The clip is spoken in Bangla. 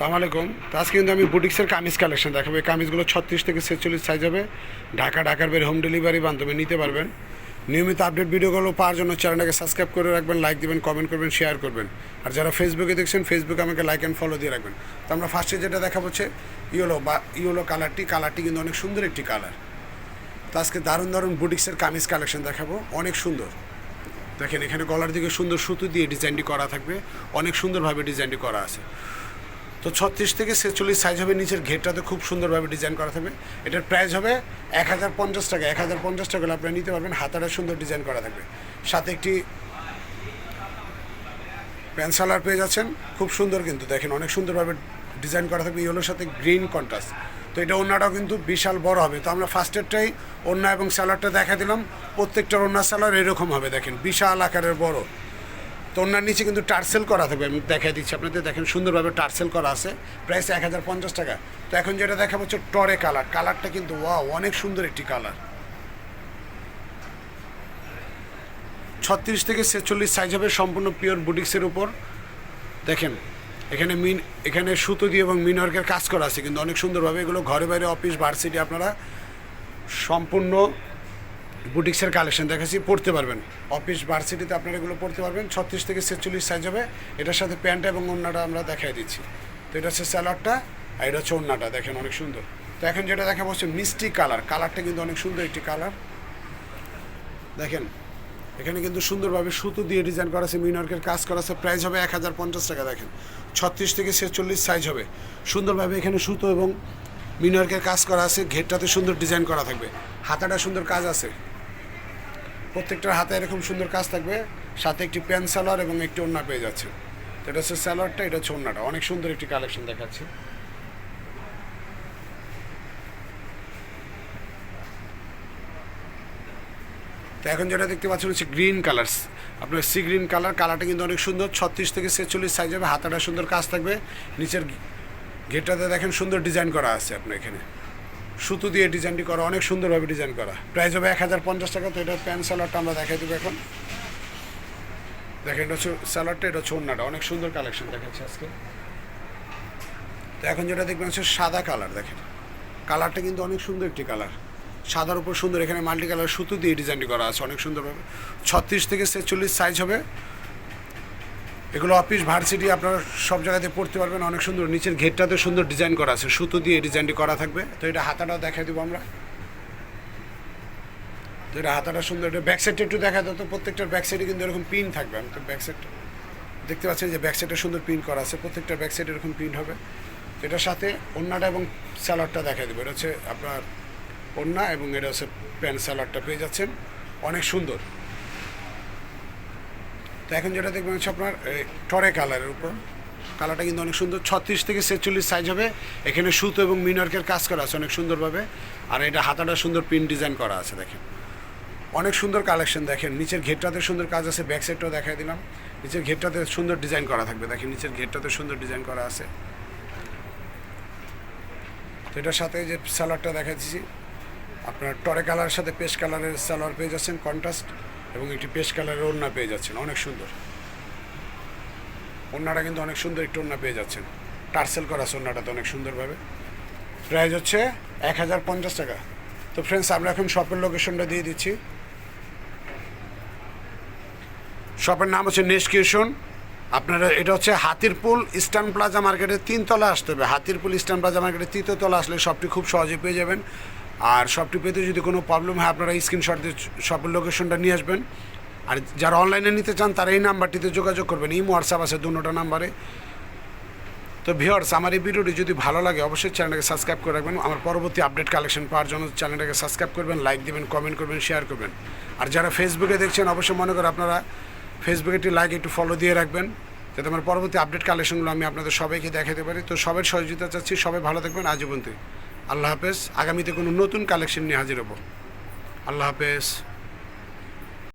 সালাম আলাইকুম। আজকে কিন্তু আমি বুটিক্সের কামিজ কালেকশন দেখাবো। এই কামিজগুলো ছত্রিশ থেকে ছেচল্লিশ সাইজ হবে। ঢাকা, ঢাকার বের হোম ডেলিভারি মাধ্যমে নিতে পারবেন। নিয়মিত আপডেট ভিডিওগুলো পাওয়ার জন্য চ্যানেলটাকে সাবস্ক্রাইব করে রাখবেন লাইক দেবেন কমেন্ট করবেন শেয়ার করবেন। আর যারা ফেসবুকে দেখছেন ফেসবুকে আমাকে লাইক অ্যান্ড ফলো দিয়ে রাখবেন। তো আমরা ফার্স্টে যেটা দেখা হচ্ছে ইয়েলো বা, ইয়েলো কালারটি কালারটি কিন্তু অনেক সুন্দর একটি কালার তো আজকে দারুণ দারুণ বুটিক্সের কামিজ কালেকশন দেখাবো। অনেক সুন্দর। দেখেন এখানে গলার দিকে সুন্দর সুতো দিয়ে ডিজাইনটি করা থাকবে। অনেক সুন্দরভাবে ডিজাইনটি করা আছে। তো ছত্রিশ থেকে ছেচল্লিশ সাইজ হবে, নিচের ঘেরটাতে খুব সুন্দরভাবে ডিজাইন করা থাকবে। এটার প্রাইস হবে এক হাজার পঞ্চাশ টাকা। এক হাজার পঞ্চাশ টাকা আপনারা নিতে পারবেন, হাতাটা সুন্দর ডিজাইন করা থাকবে। সাথে একটি প্যান্ট সালার পেয়ে যাচ্ছেন। খুব সুন্দর কিন্তু, দেখেন অনেক সুন্দরভাবে ডিজাইন করা থাকবে। ইয়েলোর সাথে গ্রিন কন্ট্রাস্ট তো এটা ওনাটাও কিন্তু বিশাল বড় হবে। তো আমরা ফার্স্টেরটাই ওন্না এবং স্যালাডটা দেখা দিলাম। প্রত্যেকটার ওন্না স্যালার এরকম হবে, দেখেন বিশাল আকারের বড়। তো ওনার নিচে কিন্তু টার্সেল করা থাকবে, আমি দেখাই দিচ্ছি আপনাদের। দেখেন সুন্দরভাবে টার্সেল করা আছে, প্রাইস এক হাজার পঞ্চাশ টাকা। তো এখন যেটা দেখা হচ্ছে টরে কালার। কালারটা কিন্তু, ওয়াও, অনেক সুন্দর একটি কালার। ছত্রিশ থেকে ছেচল্লিশ সাইজ হবে, সম্পূর্ণ পিওর বুটিক্সের উপর। দেখেন, এখানে মিন এখানে সুতো দিয়ে এবং মিনওয়ার্কের কাজ করা আছে, কিন্তু অনেক সুন্দরভাবে এগুলো ঘরে বাইরে অফিস ভার্সিটি আপনারা সম্পূর্ণ বুটিক্সের কালেকশন দেখাচ্ছি পড়তে পারবেন। অফিস ভার্সিটিতে আপনারা এগুলো পড়তে পারবেন, ছত্রিশ থেকে ছেচল্লিশ সাইজ হবে। এটার সাথে প্যান্ট এবং ওড়নাটা আমরা দেখাই দিচ্ছি। তো এটা হচ্ছে স্যালাডটা আর এটা হচ্ছে ওড়নাটা, দেখেন অনেক সুন্দর। তো এখন যেটা দেখা হচ্ছে মিষ্টি কালার কালারটা কিন্তু অনেক সুন্দর একটি কালার দেখেন, এখানে কিন্তু সুন্দরভাবে সুতো দিয়ে ডিজাইন করা আছে মিনওয়ার্কের কাজ করা আছে প্রাইস হবে এক হাজার পঞ্চাশ টাকা, দেখেন। ছত্রিশ থেকে ছেচল্লিশ সাইজ হবে। সুন্দরভাবে এখানে সুতো এবং মিনওয়ার্কের কাজ করা আছে, ঘেরটাতে সুন্দর ডিজাইন করা থাকবে। হাতাটা সুন্দর কাজ আছে। প্রত্যেকটার হাতে এরকম সুন্দর কাজ থাকবে। সাথে একটি প্যান্ট সালোয়ার এবং একটি ওড়না পেয়ে যাচ্ছে। তো এটা হচ্ছে সালোয়ারটা, এটা হচ্ছে ওড়নাটা। অনেক সুন্দর একটি কালেকশন দেখাচ্ছে। তো এখন যেটা দেখতে পাচ্ছেন হচ্ছে গ্রিন কালার আপনার সি গ্রিন কালার, কালারটা কিন্তু অনেক সুন্দর। ছত্রিশ থেকে ছেচল্লিশ সাইজ হবে। হাতাটা সুন্দর কাজ থাকবে। নিচের ঘেরটাতে দেখেন সুন্দর ডিজাইন করা আছে আপনার এখানে। সুতো দিয়ে ডিজাইনটি করা, অনেক সুন্দরভাবে ডিজাইন করা। প্রাইস হবে এক হাজার পঞ্চাশ টাকা, তো এটা প্যান্ট স্যালাডটা আমরা দেখাই দেবো এখন। দেখেন, এটা হচ্ছে স্যালাডটা এটা হচ্ছে অন্যটা অনেক সুন্দর কালেকশন দেখাচ্ছে আজকে। তো এখন যেটা দেখবেন, হচ্ছে সাদা কালার দেখেন। কালারটা কিন্তু অনেক সুন্দর একটি কালার সাদার উপর সুন্দর, এখানে মাল্টি কালার সুতো দিয়ে ডিজাইনটি করা আছে, অনেক সুন্দরভাবে। ছত্রিশ থেকে ছেচল্লিশ সাইজ হবে। এগুলো অফিস ভার্সিটি আপনারা সব জায়গাতে পড়তে পারবেন। অনেক সুন্দর, নিচের ঘেরটাতে সুন্দর ডিজাইন করা আছে। সুতো দিয়ে ডিজাইনটি করা থাকবে। তো এটা হাতাটাও দেখাই দেবো আমরা। তো এটা হাতাটা সুন্দর, এটা ব্যাক সাইডটা একটু দেখা তো। প্রত্যেকটার ব্যাক সাইডে কিন্তু এরকম পিন থাকবে। আমি তো ব্যাক দেখতে পাচ্ছেন যে ব্যাক সাইডে সুন্দর প্রিন্ট করা আছে। প্রত্যেকটা ব্যাক সাইডে এরকম প্রিন্ট হবে। তো এটার সাথে ওড়নাটা এবং স্যালাডটা দেখা দেবো। এটা হচ্ছে আপনার ওড়না এবং এটা হচ্ছে প্যান্ট স্যালাডটা পেয়ে যাচ্ছেন। অনেক সুন্দর। তো এখন যেটা দেখবেন হচ্ছে আপনার টরে কালারের উপর। কালারটা কিন্তু অনেক সুন্দর। ছত্রিশ থেকে ছেচল্লিশ সাইজ হবে। এখানে সুতো এবং মিনার্কের কাজ করা আছে অনেক সুন্দরভাবে। আর এটা হাতাটা সুন্দর প্রিন্ট ডিজাইন করা আছে, দেখেন। অনেক সুন্দর কালেকশন দেখেন। নিচের ঘেরটাতে সুন্দর কাজ আছে ব্যাক সাইডটাও দেখাই দিলাম। নিচের ঘেরটাতে সুন্দর ডিজাইন করা থাকবে, দেখেন। নিচের ঘেরটাতে সুন্দর ডিজাইন করা আছে। তো এটার সাথে যে স্যালাডটা দেখাচ্ছি, আপনার টরে কালারের সাথে পেস্ট কালারের সালোয়ার পেয়ে যাচ্ছেন কন্ট্রাস্ট এবং একটি পেস্ট কালারের ওড়না পেয়ে যাচ্ছেন, অনেক সুন্দর। ওড়নাটা কিন্তু অনেক সুন্দর একটু ওড়না পেয়ে যাচ্ছেন। টার্সেল করা আছে ওড়নাটাতে অনেক সুন্দরভাবে। প্রাইস হচ্ছে এক হাজার পঞ্চাশ টাকা। তো ফ্রেন্ডস আমরা এখন শপের লোকেশনটা দিয়ে দিচ্ছি। শপের নাম হচ্ছে নেস্কিউশন আপনারা, এটা হচ্ছে হাতিরপুল ইস্টার্ন প্লাজা মার্কেটের তিনতলা আসতে হবে। হাতিরপুল ইস্টার্ন প্লাজা মার্কেটের তৃতীয়তলা আসলে শপটি খুব সহজে পেয়ে যাবেন। আর শপটি পেতে যদি কোনো প্রবলেম হয়, আপনারা স্ক্রিনশট দিয়ে শপের লোকেশনটা নিয়ে আসবেন। আর যারা অনলাইনে নিতে চান, তারা এই নাম্বারটিতে যোগাযোগ করবেন। এই হোয়াটসঅ্যাপ আছে দুটোটা নাম্বারে তো ভিওর্স আমার এই ভিডিওটি যদি ভালো লাগে, অবশ্যই চ্যানেলটাকে সাবস্ক্রাইব করে রাখবেন। আমার পরবর্তী আপডেট কালেকশন পাওয়ার জন্য চ্যানেলটাকে সাবস্ক্রাইব করবেন লাইক দেবেন কমেন্ট করবেন শেয়ার করবেন। আর যারা ফেসবুকে দেখছেন, অবশ্যই মনে করে আপনারা ফেসবুকে একটি লাইক একটু ফলো দিয়ে রাখবেন। যাতে আমার পরবর্তী আপডেট কালেকশনগুলো আমি আপনাদের সবাইকে দেখাতে পারি। তো সবাই সহযোগিতা চাচ্ছি। সবাই ভালো থাকবেন। আজীবন আল্লাহ হাফেজ আগামীতে কোনো নতুন কালেকশন নিয়ে হাজির হব। আল্লাহ হাফেজ।